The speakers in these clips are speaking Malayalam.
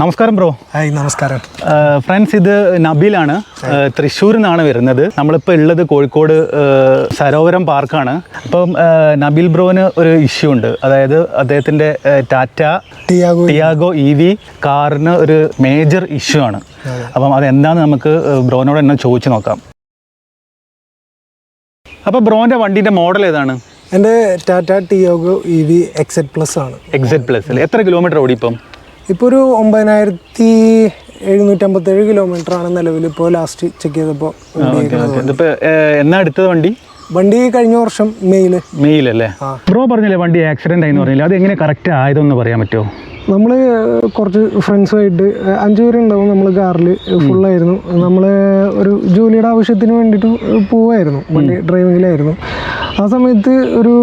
നമസ്കാരം ബ്രോ. ഹായ് നമസ്കാരം. ഫ്രണ്ട്സ് ഇത് നബീലാണ്. തൃശ്ശൂരിൽ നിന്നാണ് വരുന്നത്. നമ്മളിപ്പോൾ ഉള്ളത് കോഴിക്കോട് സരോവരം പാർക്കാണ്. അപ്പം നബീൽ ബ്രോന് ഒരു ഇഷ്യൂ ഉണ്ട്. അതായത് അദ്ദേഹത്തിന്റെ Tata Tiago Tiago E V കാറിന് ഒരു മേജർ ഇഷ്യൂ ആണ്. അപ്പം അതെന്താണെന്ന് നമുക്ക് ബ്രോനോട് എന്നെ ചോദിച്ചു നോക്കാം. അപ്പോൾ ബ്രോന്റെ വണ്ടീന്റെ മോഡൽ ഏതാണ്? എന്റെ Tata Tiago E V XT plus ആണ്. എക്സെറ്റ് പ്ലസ് എത്ര കിലോമീറ്റർ ഓടി ഇപ്പം ഇപ്പോൾ ഒരു ഒമ്പതിനായിരത്തി എഴുന്നൂറ്റമ്പത്തേഴ് കിലോമീറ്റർ ആണ് നിലവിൽ ഇപ്പോൾ ലാസ്റ്റ് ചെക്ക് ചെയ്തപ്പോൾ ഇതിപ്പോൾ എന്നാ എടുത്തത് വണ്ടി? വണ്ടി കഴിഞ്ഞ വർഷം മെയ്യിൽ മെയിലല്ലേ? ബ്രോ പറഞ്ഞില്ലേ വണ്ടി ആക്സിഡന്റ് ആയി പറഞ്ഞില്ല? അത് എങ്ങനെ കറക്റ്റ് ആയതെന്ന് പറയാൻ പറ്റുമോ? നമ്മൾ കുറച്ച് ഫ്രണ്ട്സുമായിട്ട് അഞ്ചു പേര് ഉണ്ടാവും നമ്മൾ കാറിൽ ഫുള്ളായിരുന്നു നമ്മൾ ഒരു ജോലിയുടെ ആവശ്യത്തിന് വേണ്ടിയിട്ട് പോവായിരുന്നു. വണ്ടി ഡ്രൈവിങ്ങിലായിരുന്നു ആ സമയത്ത് ഒരു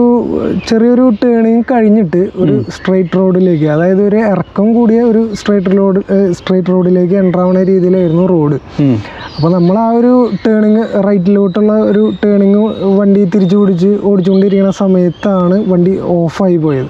ചെറിയൊരു ടേണിങ് കഴിഞ്ഞിട്ട് ഒരു സ്ട്രൈറ്റ് റോഡിലേക്ക് അതായത് ഒരു ഇറക്കം കൂടിയ ഒരു സ്ട്രൈറ്റ് റോഡ് സ്ട്രൈറ്റ് റോഡിലേക്ക് എന്റർ ആവുന്ന രീതിയിലായിരുന്നു റോഡ്. അപ്പോൾ നമ്മൾ ആ ഒരു ടേണിങ് റൈറ്റിലോട്ടുള്ള ഒരു ടേണിങ് വണ്ടി തിരിച്ചു പിടിച്ച് ഓടിച്ചുകൊണ്ടിരിക്കുന്ന സമയത്താണ് വണ്ടി ഓഫായി പോയത്.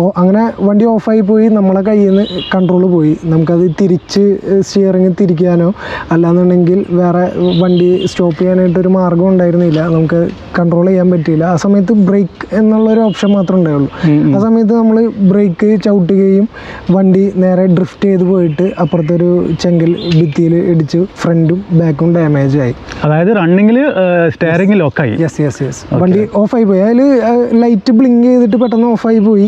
ഓ അങ്ങനെ വണ്ടി ഓഫായി പോയി നമ്മളെ കയ്യിൽ നിന്ന് കൺട്രോൾ പോയി. നമുക്കത് തിരിച്ച് സ്റ്റിയറിങ് തിരിക്കാനോ അല്ലാന്നുണ്ടെങ്കിൽ വേറെ വണ്ടി സ്റ്റോപ്പ് ചെയ്യാനായിട്ടൊരു മാർഗം ഉണ്ടായിരുന്നില്ല. നമുക്ക് കൺട്രോൾ ചെയ്യാൻ പറ്റിയില്ല. ആ സമയത്ത് ബ്രേക്ക് എന്നുള്ള ഒരു ഓപ്ഷൻ മാത്രമേ ഉണ്ടായുള്ളൂ ആ സമയത്ത് നമ്മൾ ബ്രേക്ക് ചവിട്ടുകയും വണ്ടി നേരെ ഡ്രിഫ്റ്റ് ചെയ്ത് പോയിട്ട് അപ്പുറത്തൊരു ചെങ്കൽ ഭിത്തിയിൽ ഇടിച്ച് ഫ്രണ്ടും ബാക്കും ഡാമേജ് ആയി. അതായത് റണ്ണിങ്ങിൽ സ്റ്റെയറിംഗ് ലോക്കായി യെസ് യെസ് യെസ് വണ്ടി ഓഫായി പോയി. അതിൽ ലൈറ്റ് ബ്ലിങ്ക് ചെയ്തിട്ട് പെട്ടെന്ന് ഓഫ് ആയി പോയി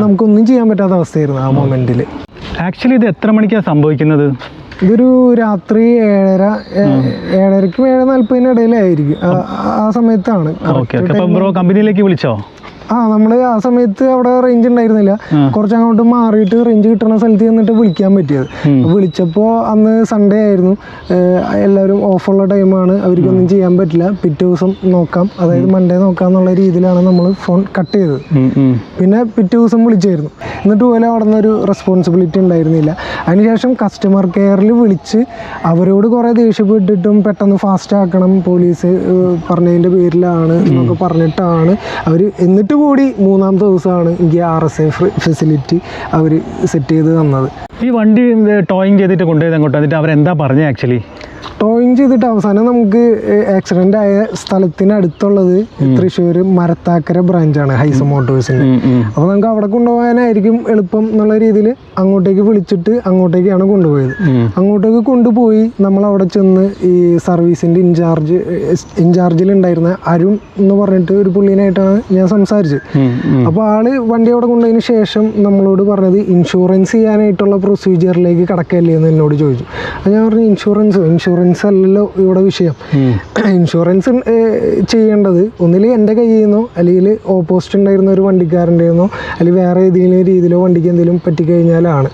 നമുക്കൊന്നും ചെയ്യാൻ പറ്റാത്ത അവസ്ഥയായിരുന്നു ആ മൊമെന്റിൽ ആക്ച്വലി ഇത് എത്ര മണിക്കാണ് സംഭവിക്കുന്നത്? ഇതൊരു രാത്രി ഏഴര ഏഴരക്കും ഏഴ് നാല്പതിനിടയിലായിരിക്കും ആ- സമയത്താണ്. ബ്രോ കമ്പനിയിലേക്ക് വിളിച്ചോ? ആ നമ്മൾ ആ സമയത്ത് അവിടെ റേഞ്ച് ഉണ്ടായിരുന്നില്ല. കുറച്ച് അങ്ങോട്ട് മാറിയിട്ട് റേഞ്ച് കിട്ടുന്ന സ്ഥലത്ത് ചെന്നിട്ട് വിളിക്കാൻ പറ്റിയത്. വിളിച്ചപ്പോ അന്ന് സൺഡേ ആയിരുന്നു. എല്ലാവരും ഓഫുള്ള ടൈമാണ് അവർക്കൊന്നും ചെയ്യാൻ പറ്റില്ല. പിറ്റേ ദിവസം നോക്കാം. അതായത് മൺഡേ നോക്കാം എന്നുള്ള രീതിയിലാണ് നമ്മൾ ഫോൺ കട്ട് ചെയ്തത്. പിന്നെ പിറ്റേ ദിവസം വിളിച്ചായിരുന്നു. എന്നിട്ട് പോലെ അവിടെ നിന്നൊരു റെസ്പോൺസിബിലിറ്റി ഉണ്ടായിരുന്നില്ല. അതിനുശേഷം കസ്റ്റമർ കെയറിൽ വിളിച്ച് അവരോട് കുറേ ദേഷ്യപ്പെട്ടിട്ടും പെട്ടെന്ന് ഫാസ്റ്റ് ആക്കണം പോലീസ് പറഞ്ഞതിന്റെ പറഞ്ഞതിന്റെ പേരിലാണ് എന്നൊക്കെ പറഞ്ഞിട്ടാണ് അവർ എന്നിട്ട് കൂടി മൂന്നാമത്തെ ദിവസമാണ് എനിക്ക് ആർ എസ് എ ഫെസിലിറ്റി അവർ സെറ്റ് ചെയ്ത് തന്നത്. ഈ വണ്ടി ടോയിങ് ചെയ്തിട്ട് കൊണ്ടുപോയത് അങ്ങോട്ട് എന്നിട്ട് അവരെന്താ പറഞ്ഞത് ആക്ച്വലി ടോയിങ് ചെയ്തിട്ട് അവസാനം നമുക്ക് ആക്സിഡന്റ് ആയ സ്ഥലത്തിനടുത്തുള്ളത് തൃശ്ശൂർ മരത്താക്കര ബ്രാഞ്ചാണ് ഹൈസ മോട്ടോഴ്സിന്റെ അപ്പോൾ നമുക്ക് അവിടെ കൊണ്ടുപോകാനായിരിക്കും എളുപ്പം എന്നുള്ള രീതിയിൽ അങ്ങോട്ടേക്ക് വിളിച്ചിട്ട് അങ്ങോട്ടേക്കാണ് കൊണ്ടുപോയത്. അങ്ങോട്ടേക്ക് കൊണ്ടുപോയി നമ്മൾ അവിടെ ചെന്ന് ഈ സർവീസിന്റെ ഇൻചാർജ് ഇൻചാർജിൽ ഉണ്ടായിരുന്ന അരുൺ എന്ന് പറഞ്ഞിട്ട് ഒരു പുള്ളീനായിട്ടാണ് ഞാൻ സംസാരിച്ചത്. അപ്പോൾ ആൾ വണ്ടി അവിടെ കൊണ്ടുപോയതിന് ശേഷം നമ്മളോട് പറഞ്ഞത് ഇൻഷുറൻസ് ചെയ്യാനായിട്ടുള്ള പ്രൊസീജിയറിലേക്ക് കടക്കല്ലേ? എന്ന് എന്നോട് ചോദിച്ചു. അപ്പോൾ ഞാൻ പറഞ്ഞു ഇൻഷുറൻസ് ഇൻഷുറൻസ് അല്ലല്ലോ ഇവിടെ വിഷയം. ഇൻഷുറൻസ് ചെയ്യേണ്ടത്. ഒന്നിൽ എന്റെ കയ്യിൽ നിന്നോ അല്ലെങ്കിൽ ഓപ്പോസിറ്റ് ഉണ്ടായിരുന്ന ഒരു വണ്ടിക്കാരന്റെ നിന്നോ അല്ലെങ്കിൽ വേറെ ഏതെങ്കിലും രീതിയിലോ വണ്ടിക്ക് എന്തെങ്കിലും പറ്റിക്കഴിഞ്ഞാലാണ്.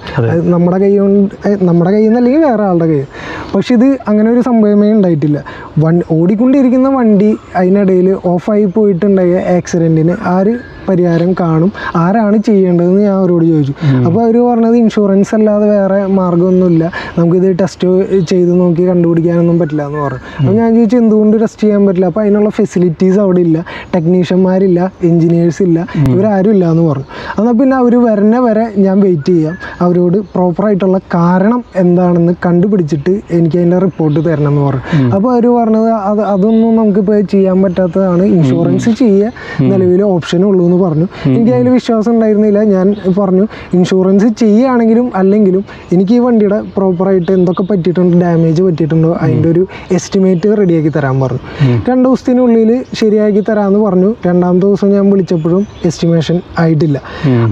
നമ്മുടെ കൈ കൊണ്ട് നമ്മുടെ കയ്യിൽ നിന്ന് അല്ലെങ്കിൽ വേറെ ആളുടെ കയ്യിൽ. പക്ഷെ ഇത് അങ്ങനെ ഒരു സംഭവമേ ഉണ്ടായിട്ടില്ല. വണ്ടി ഓടിക്കൊണ്ടിരിക്കുന്ന വണ്ടി അതിനിടയിൽ ഓഫായി പോയിട്ടുണ്ടായ ആക്സിഡന്റിന് ആര് പരിഹാരം കാണും. ആരാണ് ചെയ്യേണ്ടതെന്ന് ഞാൻ അവരോട് ചോദിച്ചു. അപ്പോൾ അവർ പറഞ്ഞത് ഇൻഷുറൻസ് അല്ലാതെ വേറെ മാർഗമൊന്നുമില്ല നമുക്കിത് ടെസ്റ്റ് ചെയ്ത് നോക്കി കണ്ടുപിടിക്കാനൊന്നും പറ്റില്ല എന്ന് പറഞ്ഞു അപ്പോൾ ഞാൻ ചോദിച്ചു എന്തുകൊണ്ട് ടെസ്റ്റ് ചെയ്യാൻ പറ്റില്ല? അപ്പോൾ അതിനുള്ള ഫെസിലിറ്റീസ് അവിടെ ഇല്ല. ടെക്നീഷ്യന്മാരില്ല എഞ്ചിനീയേഴ്സ് ഇല്ല ഇവരാരും ഇല്ല എന്ന് പറഞ്ഞു. എന്നാൽ പിന്നെ അവർ വരുന്ന വരെ ഞാൻ വെയിറ്റ് ചെയ്യാം. അവരോട് പ്രോപ്പറായിട്ടുള്ള കാരണം എന്താണെന്ന് കണ്ടുപിടിച്ചിട്ട് എനിക്ക് അതിന്റെ റിപ്പോർട്ട് തരണം എന്ന് പറഞ്ഞു. അപ്പോൾ അവർ പറഞ്ഞത് അത് അതൊന്നും നമുക്കിപ്പോൾ ചെയ്യാൻ പറ്റാത്തതാണ്. ഇൻഷുറൻസ് ചെയ്യുക നിലവിൽ ഓപ്ഷനേ ഉള്ളൂ എന്ന് പറഞ്ഞു. എനിക്ക് അതിൽ വിശ്വാസം ഉണ്ടായിരുന്നില്ല. ഞാൻ പറഞ്ഞു ഇൻഷുറൻസ് ചെയ്യുകയാണെങ്കിലും അല്ലെങ്കിലും എനിക്ക് ഈ വണ്ടിയുടെ പ്രോപ്പറായിട്ട് എന്തൊക്കെ പറ്റിയിട്ടുണ്ട് ഡാമേജ് പറ്റിയിട്ടുണ്ടോ അതിന്റെ ഒരു എസ്റ്റിമേറ്റ് റെഡിയാക്കി തരാൻ പറഞ്ഞു. രണ്ട് ദിവസത്തിനുള്ളിൽ ശരിയാക്കി തരാമെന്ന് പറഞ്ഞു. രണ്ടാമത്തെ ദിവസം ഞാൻ വിളിച്ചപ്പോഴും എസ്റ്റിമേഷൻ ആയിട്ടില്ല.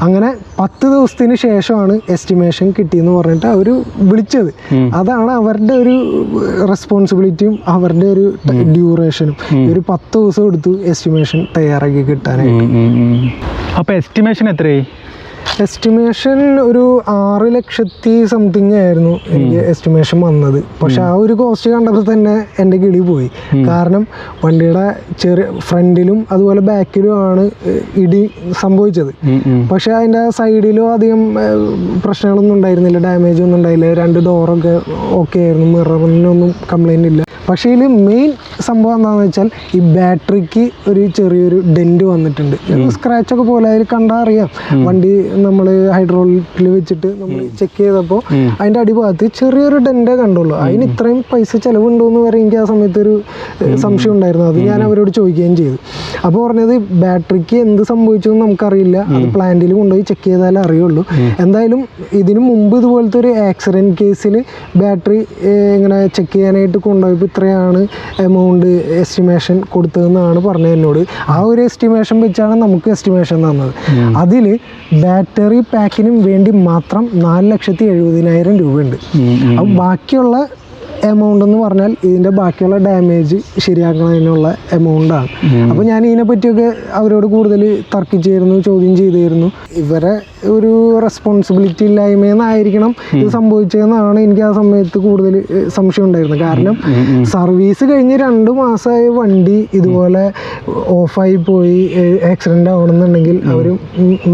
അങ്ങനെ പത്ത് ദിവസത്തിന് ശേഷമാണ് എസ്റ്റിമേഷൻ കിട്ടിയെന്ന് പറഞ്ഞിട്ട് അവർ വിളിച്ചത്. അതാണ് അവരുടെ ഒരു റെസ്പോൺസിബിലിറ്റിയും അവരുടെ ഒരു ഡ്യൂറേഷനും ഒരു പത്ത് ദിവസം എടുത്തു എസ്റ്റിമേഷൻ തയ്യാറാക്കി കിട്ടാനായിട്ട്. അപ്പോൾ എസ്റ്റിമേഷൻ എത്രയായി? എസ്റ്റിമേഷൻ ഒരു ആറ് ലക്ഷത്തി സംതിങ് ആയിരുന്നു എനിക്ക് എസ്റ്റിമേഷൻ വന്നത്. പക്ഷെ ആ ഒരു കോസ്റ്റ് കണ്ടപ്പോൾ തന്നെ എന്റെ കിളി പോയി. കാരണം വണ്ടിയുടെ ചെറിയ ഫ്രണ്ടിലും അതുപോലെ ബാക്കിലും ആണ് ഇടി സംഭവിച്ചത്. പക്ഷെ അതിന്റെ സൈഡിലും അധികം പ്രശ്നങ്ങളൊന്നും ഉണ്ടായിരുന്നില്ല. ഡാമേജ് ഒന്നും ഉണ്ടായില്ല. രണ്ട് ഡോറൊക്കെ ഓക്കെ ആയിരുന്നു. മിററിനൊന്നും കംപ്ലൈന്റ് ഇല്ല. പക്ഷേ ഇതിൽ മെയിൻ സംഭവം എന്താണെന്ന് വെച്ചാൽ ഈ ബാറ്ററിക്ക് ഒരു ചെറിയൊരു ഡെന്റ് വന്നിട്ടുണ്ട്. സ്ക്രാച്ച് ഒക്കെ പോലെ അതിൽ കണ്ടാൽ അറിയാം. വണ്ടി നമ്മൾ ഹൈഡ്രോളിക്കിൽ വെച്ചിട്ട് നമ്മൾ ചെക്ക് ചെയ്തപ്പോൾ അതിന്റെ അടിഭാഗത്ത് ചെറിയൊരു ഡെന്റേ കണ്ടുള്ളൂ. അതിന് ഇത്രയും പൈസ ചിലവുണ്ടോ എന്ന് വരെ എനിക്ക് ആ സമയത്ത് ഒരു സംശയം ഉണ്ടായിരുന്നു. അത് ഞാൻ അവരോട് ചോദിക്കുകയും ചെയ്തു. അപ്പോൾ പറഞ്ഞത് ബാറ്ററിക്ക് എന്ത് സംഭവിച്ചു എന്ന് നമുക്കറിയില്ല. അത് പ്ലാന്റിൽ കൊണ്ടുപോയി ചെക്ക് ചെയ്താലേ അറിയുള്ളൂ. എന്തായാലും ഇതിനു മുമ്പ് ഇതുപോലത്തെ ഒരു ആക്സിഡന്റ് കേസിൽ ബാറ്ററി ഇങ്ങനെ ചെക്ക് ചെയ്യാനായിട്ട് കൊണ്ടുപോയപ്പോൾ ഇത്രയാണ് എമൗണ്ട് എസ്റ്റിമേഷൻ കൊടുത്തതെന്നാണ് പറഞ്ഞത് എന്നോട്. ആ ഒരു എസ്റ്റിമേഷൻ വെച്ചാണ് നമുക്ക് എസ്റ്റിമേഷൻ തന്നത്. അതിൽ ബാറ്ററി പാക്കിനും വേണ്ടി മാത്രം നാല് ലക്ഷത്തി എഴുപതിനായിരം രൂപയുണ്ട്. അപ്പം ബാക്കിയുള്ള എമൗണ്ട് എന്ന് പറഞ്ഞാൽ ഇതിന്റെ ബാക്കിയുള്ള ഡാമേജ് ശരിയാക്കുന്നതിനുള്ള എമൗണ്ടാണ് അപ്പോൾ ഞാൻ ഇതിനെ പറ്റിയൊക്കെ അവരോട് കൂടുതൽ തർക്കിച്ചായിരുന്നു ചോദ്യം ചെയ്തിരുന്നു ഇവരെ ഒരു റെസ്പോൺസിബിലിറ്റി ഇല്ലായ്മയെന്നായിരിക്കണം ഇത് സംഭവിച്ചതെന്നാണ് എനിക്ക് ആ സമയത്ത് കൂടുതൽ സംശയം ഉണ്ടായിരുന്നത്. കാരണം സർവീസ് കഴിഞ്ഞ് രണ്ട് മാസമായ വണ്ടി ഇതുപോലെ ഓഫായി പോയി ആക്സിഡന്റ് ആവണമെന്നുണ്ടെങ്കിൽ അവർ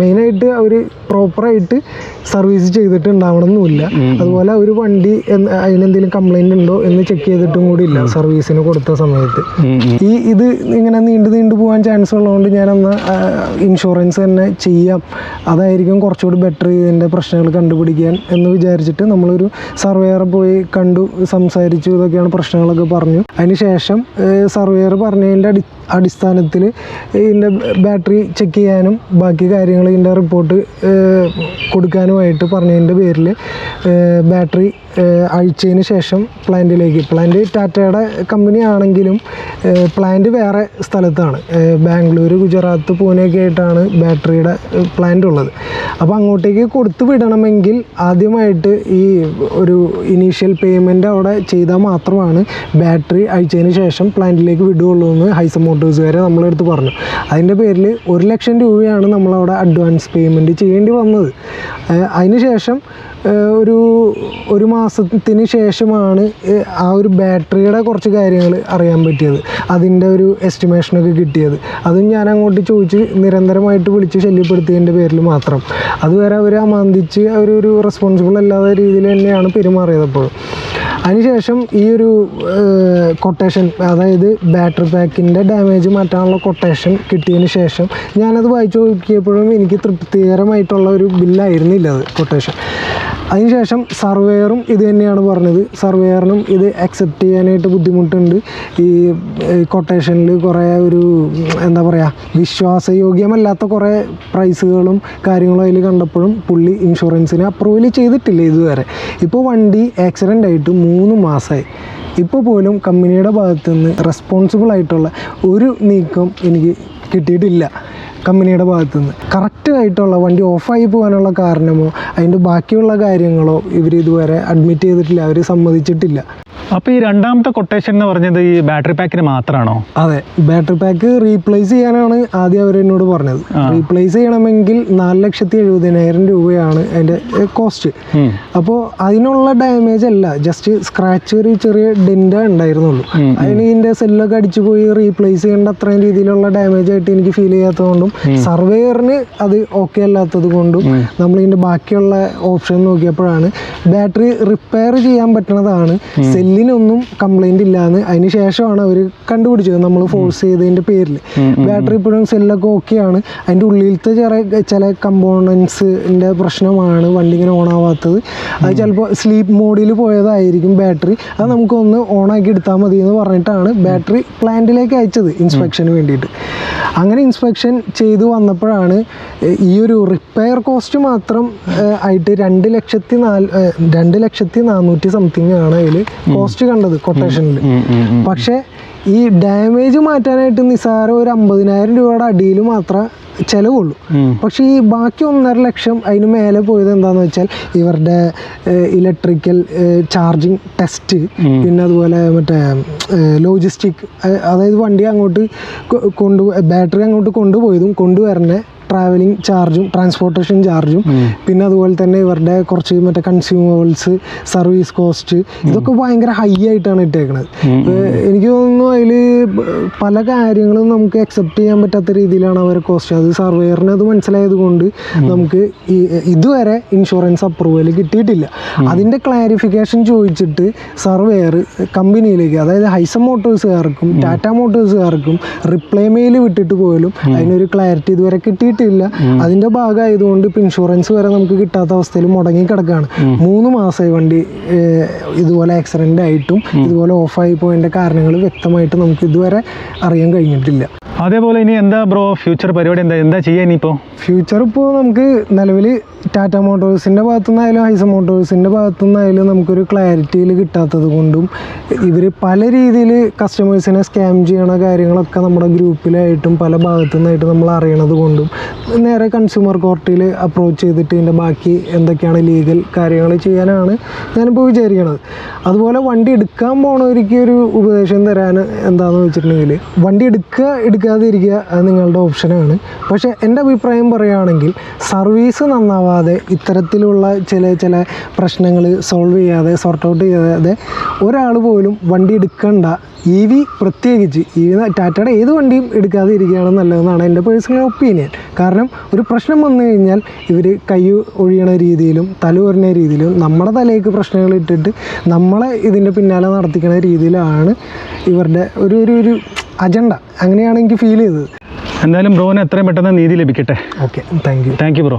മെയിനായിട്ട് അവർ പ്രോപ്പറായിട്ട് സർവീസ് ചെയ്തിട്ടുണ്ടാവണമെന്നില്ല. അതുപോലെ ഒരു വണ്ടി അതിനെന്തെങ്കിലും കംപ്ലൈന്റ് ഉണ്ടോ എന്ന് ചെക്ക് ചെയ്തിട്ടും കൂടി ഇല്ല സർവീസിന് കൊടുത്ത സമയത്ത്. ഈ ഇത് ഇങ്ങനെ നീണ്ടു നീണ്ടു പോകാൻ ചാൻസ് ഉള്ളതുകൊണ്ട് ഞാനന്ന് ഇൻഷുറൻസ് തന്നെ ചെയ്യാം. അതായിരിക്കും കുറച്ചുകൂടി ബെറ്റർ ഇതിന്റെ പ്രശ്നങ്ങൾ കണ്ടുപിടിക്കാൻ എന്ന് വിചാരിച്ചിട്ട് നമ്മളൊരു സർവേയറെ പോയി കണ്ടു സംസാരിച്ചു ഇതൊക്കെയാണ് പ്രശ്നങ്ങളൊക്കെ പറഞ്ഞു. അതിന് ശേഷം സർവേയർ പറഞ്ഞതിന്റെ അടി അടിസ്ഥാനത്തിൽ ഇതിന്റെ ബാറ്ററി ചെക്ക് ചെയ്യാനും ബാക്കി കാര്യങ്ങൾ ഇതിന്റെ റിപ്പോർട്ട് കൊടുക്കാനുമായിട്ട് പറഞ്ഞതിന്റെ പേരിൽ ബാറ്ററി അഴിച്ചതിന് ശേഷം പ്ലാന്റിലേക്ക് പ്ലാന്റ് ടാറ്റയുടെ കമ്പനി ആണെങ്കിലും പ്ലാന്റ് വേറെ സ്ഥലത്താണ്. ബാംഗ്ലൂർ ഗുജറാത്ത് പൂനെയൊക്കെ ആയിട്ടാണ് ബാറ്ററിയുടെ പ്ലാന്റ് ഉള്ളത്. അപ്പോൾ അങ്ങോട്ടേക്ക് കൊടുത്തു വിടണമെങ്കിൽ ആദ്യമായിട്ട് ഈ ഒരു ഇനീഷ്യൽ പേയ്മെന്റ് അവിടെ ചെയ്താൽ മാത്രമാണ് ബാറ്ററി അയച്ചതിന് ശേഷം പ്ലാന്റിലേക്ക് വിടുകയുള്ളൂ എന്ന് ഹൈസ മോട്ടോഴ്സുകാരെ നമ്മളെടുത്ത് പറഞ്ഞു. അതിന്റെ പേരിൽ ഒരു ലക്ഷം രൂപയാണ് നമ്മളവിടെ അഡ്വാൻസ് പേയ്മെന്റ് ചെയ്യേണ്ടി വന്നത്. അതിന് ശേഷം ഒരു ഒരു മാസത്തിന് ശേഷമാണ് ആ ഒരു ബാറ്ററിയുടെ കുറച്ച് കാര്യങ്ങൾ അറിയാൻ പറ്റിയത്. അതിന്റെ ഒരു എസ്റ്റിമേഷനൊക്കെ കിട്ടിയത്. അതും ഞാൻ അങ്ങോട്ട് ചോദിച്ച് നിരന്തരമായിട്ട് വിളിച്ച് ശല്യപ്പെടുത്തിയതിന്റെ പേരിൽ മാത്രം. അതുവരെ അവർ അമാന്തിച്ച് അവരൊരു റെസ്പോൺസിബിൾ അല്ലാത്ത രീതിയിൽ തന്നെയാണ് പെരുമാറിയത് അപ്പോൾ. അതിനുശേഷം ഈ ഒരു കൊട്ടേഷൻ അതായത് ബാറ്ററി പാക്കിന്റെ ഡാമേജ് മാറ്റാനുള്ള കൊട്ടേഷൻ കിട്ടിയതിന് ശേഷം ഞാനത് വായിച്ചു നോക്കിയപ്പോഴും എനിക്ക് തൃപ്തികരമായിട്ടുള്ള ഒരു ബില്ലായിരുന്നില്ല അത് കൊട്ടേഷൻ അതിനുശേഷം സർവേയറും ഇത് തന്നെയാണ് പറഞ്ഞത്. സർവേയറിനും ഇത് അക്സെപ്റ്റ് ചെയ്യാനായിട്ട് ബുദ്ധിമുട്ടുണ്ട്. ഈ കൊട്ടേഷനിൽ കുറേ ഒരു എന്താ പറയുക വിശ്വാസയോഗ്യമല്ലാത്ത കുറേ പ്രൈസുകളും കാര്യങ്ങളും അതിൽ കണ്ടപ്പോഴും പുള്ളി ഇൻഷുറൻസിനെ അപ്രൂവൽ ചെയ്തിട്ടില്ല ഇതുവരെ. ഇപ്പോൾ വണ്ടി ആക്സിഡന്റ് ആയിട്ട് മൂന്ന് മാസമായി ഇപ്പോൾ പോലും കമ്പനിയുടെ ഭാഗത്തു നിന്ന് റെസ്പോൺസിബിൾ ആയിട്ടുള്ള ഒരു നീക്കം എനിക്ക് കിട്ടിയിട്ടില്ല കമ്പനിയുടെ ഭാഗത്തു നിന്ന് കറക്റ്റ് ആയിട്ടുള്ള വണ്ടി ഓഫായി പോകാനുള്ള കാരണമോ അതിന്റെ ബാക്കിയുള്ള കാര്യങ്ങളോ ഇവർ ഇതുവരെ അഡ്മിറ്റ് ചെയ്തിട്ടില്ല അവർ സമ്മതിച്ചിട്ടില്ല. അപ്പോൾ ഈ രണ്ടാമത്തെ കൊട്ടേഷൻ എന്ന് പറഞ്ഞത് ഈ ബാറ്ററി പാക്കിന് മാത്രമാണോ അതെ ബാറ്ററി പാക്ക് റീപ്ലേസ് ചെയ്യാനാണ് ആദ്യം അവർ എന്നോട് പറഞ്ഞത്. റീപ്ലേസ് ചെയ്യണമെങ്കിൽ നാല് ലക്ഷത്തി എഴുപതിനായിരം രൂപയാണ് അതിന്റെ കോസ്റ്റ് അപ്പോൾ അതിനുള്ള ഡാമേജ് അല്ല ജസ്റ്റ് സ്ക്രാച്ച് ഒരു ചെറിയ ഡെന്റ ഉണ്ടായിരുന്നുള്ളൂ. അതിന് ഇതിന്റെ സെല്ലൊക്കെ അടിച്ചു പോയി റീപ്ലേസ് ചെയ്യേണ്ട അത്രയും രീതിയിലുള്ള ഡാമേജ് ആയിട്ട് എനിക്ക് ഫീൽ ചെയ്യാത്തതുകൊണ്ടും സർവേയറിന് അത് ഓക്കെ അല്ലാത്തത് കൊണ്ടും നമ്മൾ ഇതിന്റെ ബാക്കിയുള്ള ഓപ്ഷൻ നോക്കിയപ്പോഴാണ്. ബാറ്ററി റിപ്പയർ ചെയ്യാൻ പറ്റുന്നതാണ്. സെല്ലിനൊന്നും കംപ്ലൈന്റ് ഇല്ലാന്ന് അതിന് ശേഷമാണ് അവർ കണ്ടുപിടിച്ചത്. നമ്മൾ ഫോഴ്സ് ചെയ്തതിന്റെ പേരിൽ ബാറ്ററി ഇപ്പോഴും സെല്ലൊക്കെ ഓക്കെയാണ് അതിന്റെ ഉള്ളിലത്തെ ചെറിയ ചില കമ്പോണൻസിന്റെ പ്രശ്നമാണ് വണ്ടി ഇങ്ങനെ ഓൺ ആവാത്തത്. അത് ചിലപ്പോൾ സ്ലീപ്പ് മോഡിൽ പോയതായിരിക്കും ബാറ്ററി അത് നമുക്കൊന്ന് ഓണാക്കി എടുത്താൽ മതി എന്ന് പറഞ്ഞിട്ടാണ് ബാറ്ററി പ്ലാന്റിലേക്ക് അയച്ചത് ഇൻസ്പെക്ഷന് വേണ്ടിയിട്ട്. അങ്ങനെ ഇൻസ്പെക്ഷൻ ചെയ്തു വന്നപ്പോഴാണ് ഈ ഒരു റിപ്പയർ കോസ്റ്റ് മാത്രം ആയിട്ട് രണ്ട് ലക്ഷത്തി നാല് രണ്ട് ലക്ഷത്തി നാനൂറ്റി സംതിങ് ആണ് അതിൽ കോസ്റ്റ് കണ്ടത് കൊട്ടേഷനിൽ പക്ഷേ ഈ ഡാമേജ് മാറ്റാനായിട്ട് നിസാരം ഒരു അമ്പതിനായിരം രൂപയുടെ അടിയിൽ മാത്രമേ ചിലവുള്ളൂ. പക്ഷേ ഈ ബാക്കി ഒന്നര ലക്ഷം അതിന് മേലെ പോയത് എന്താണെന്ന് വെച്ചാൽ ഇവരുടെ ഇലക്ട്രിക്കൽ ചാർജിങ് ടെസ്റ്റ് പിന്നെ അതുപോലെ മറ്റേ ലോജിസ്റ്റിക് അതായത് വണ്ടി അങ്ങോട്ട് കൊണ്ടു ബാറ്ററി അങ്ങോട്ട് കൊണ്ടുപോയതും കൊണ്ടുവരുന്ന ട്രാവലിംഗ് ചാർജും ട്രാൻസ്പോർട്ടേഷൻ ചാർജും പിന്നെ അതുപോലെ തന്നെ ഇവരുടെ കുറച്ച് മറ്റേ കൺസ്യൂമബിൾസ് സർവീസ് കോസ്റ്റ് ഇതൊക്കെ ഭയങ്കര ഹൈ ആയിട്ടാണ് ഇട്ടേക്കുന്നത് എനിക്ക് തോന്നുന്നു അതിൽ പല കാര്യങ്ങളും നമുക്ക് അക്സെപ്റ്റ് ചെയ്യാൻ പറ്റാത്ത രീതിയിലാണ് അവരെ കോസ്റ്റ് അത് സർവേയറിന് അത് മനസ്സിലായത് കൊണ്ട് നമുക്ക് ഇതുവരെ ഇൻഷുറൻസ് അപ്രൂവൽ കിട്ടിയിട്ടില്ല. അതിന്റെ ക്ലാരിഫിക്കേഷൻ ചോദിച്ചിട്ട് സർവേയർ കമ്പനിയിലേക്ക് അതായത് ഹൈസം മോട്ടോഴ്സുകാർക്കും ടാറ്റ മോട്ടോഴ്സുകാർക്കും റിപ്ലൈ മെയിൽ വിട്ടിട്ട് പോലും അതിനൊരു ക്ലാരിറ്റി ഇതുവരെ കിട്ടിയിട്ടില്ല. അതിന്റെ ഭാഗമായതുകൊണ്ട് ഇപ്പൊ ഇൻഷുറൻസ് വരെ നമുക്ക് കിട്ടാത്ത അവസ്ഥയിൽ മുടങ്ങി കിടക്കുകയാണ് മൂന്ന് മാസമായി വണ്ടി ഇതുപോലെ ആക്സിഡന്റ് ആയിട്ടും ഇതുപോലെ ഓഫായി പോയതിന്റെ കാരണങ്ങൾ വ്യക്തമായിട്ട് നമുക്ക് ഇതുവരെ അറിയാൻ കഴിഞ്ഞിട്ടില്ല. അതേപോലെ ഇനി എന്താ ബ്രോ ഫ്യൂച്ചർ പരിപാടി എന്താ? എന്താ ചെയ്യാൻ ഇപ്പോൾ ഫ്യൂച്ചർ ഇപ്പോൾ നമുക്ക് നിലവിൽ ടാറ്റ മോട്ടോഴ്സിന്റെ ഭാഗത്തുനിന്നായാലും ഹൈസ മോട്ടോഴ്സിന്റെ ഭാഗത്തുനിന്നായാലും നമുക്കൊരു ക്ലാരിറ്റിയിൽ കിട്ടാത്തത് കൊണ്ടും ഇവർ പല രീതിയിൽ കസ്റ്റമേഴ്സിനെ സ്കാം ചെയ്യണ കാര്യങ്ങളൊക്കെ നമ്മുടെ ഗ്രൂപ്പിലായിട്ടും പല ഭാഗത്തു നിന്നായിട്ട് നമ്മൾ അറിയണത് കൊണ്ടും നേരെ കൺസ്യൂമർ കോർട്ടിൽ അപ്രോച്ച് ചെയ്തിട്ട് ഇതിന്റെ ബാക്കി എന്തൊക്കെയാണ് ലീഗൽ കാര്യങ്ങൾ ചെയ്യാനാണ് ഞാനിപ്പോൾ വിചാരിക്കണത്. അതുപോലെ വണ്ടി എടുക്കാൻ പോണവർക്ക് ഒരു ഉപദേശം തരാൻ എന്താണെന്ന് വെച്ചിട്ടുണ്ടെങ്കിൽ വണ്ടി എടുക്കുക എടുക്കാതിരിക്കുക അത് നിങ്ങളുടെ ഓപ്ഷനാണ് പക്ഷേ എന്റെ അഭിപ്രായം പറയുകയാണെങ്കിൽ സർവീസ് നന്നാവാതെ ഇത്തരത്തിലുള്ള ചില ചില പ്രശ്നങ്ങൾ സോൾവ് ചെയ്യാതെ സോർട്ട് ഔട്ട് ചെയ്യാതെ ഒരാൾ പോലും വണ്ടി എടുക്കണ്ട. ഇ വി പ്രത്യേകിച്ച് ഈ ടാറ്റയുടെ ഏത് വണ്ടിയും എടുക്കാതെ ഇരിക്കുകയാണ് നല്ലതെന്നാണ് എന്റെ പേഴ്സണൽ ഒപ്പീനിയൻ കാരണം ഒരു പ്രശ്നം വന്നു കഴിഞ്ഞാൽ ഇവർ കൈ ഒഴിയണ രീതിയിലും തല ഒരണ രീതിയിലും നമ്മുടെ തലയ്ക്ക് പ്രശ്നങ്ങൾ ഇട്ടിട്ട് നമ്മളെ ഇതിന്റെ പിന്നാലെ നടത്തിക്കുന്ന രീതിയിലാണ് ഇവരുടെ ഒരു ഒരു ഒരു അജണ്ട. അങ്ങനെയാണ് എനിക്ക് ഫീൽ ചെയ്തത്. എന്തായാലും ബ്രോന് എത്രയും പെട്ടെന്ന് നീതി ലഭിക്കട്ടെ. Okay thank you thank you bro